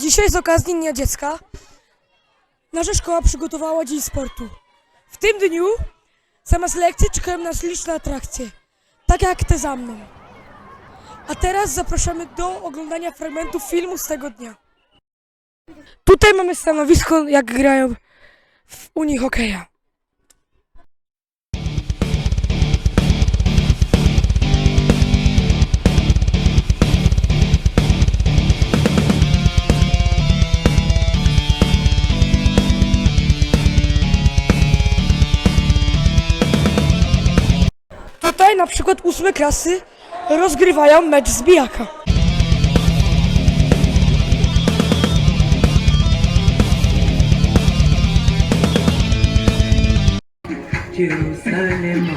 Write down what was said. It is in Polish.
Dzisiaj z okazji Dnia Dziecka nasza szkoła przygotowała Dzień Sportu. W tym dniu zamiast lekcji czekają nas liczne atrakcje, tak jak te za mną. A teraz zapraszamy do oglądania fragmentów filmu z tego dnia. Tutaj mamy stanowisko, jak grają w Unii Hokeja. Na przykład ósme klasy rozgrywają mecz Jerusalema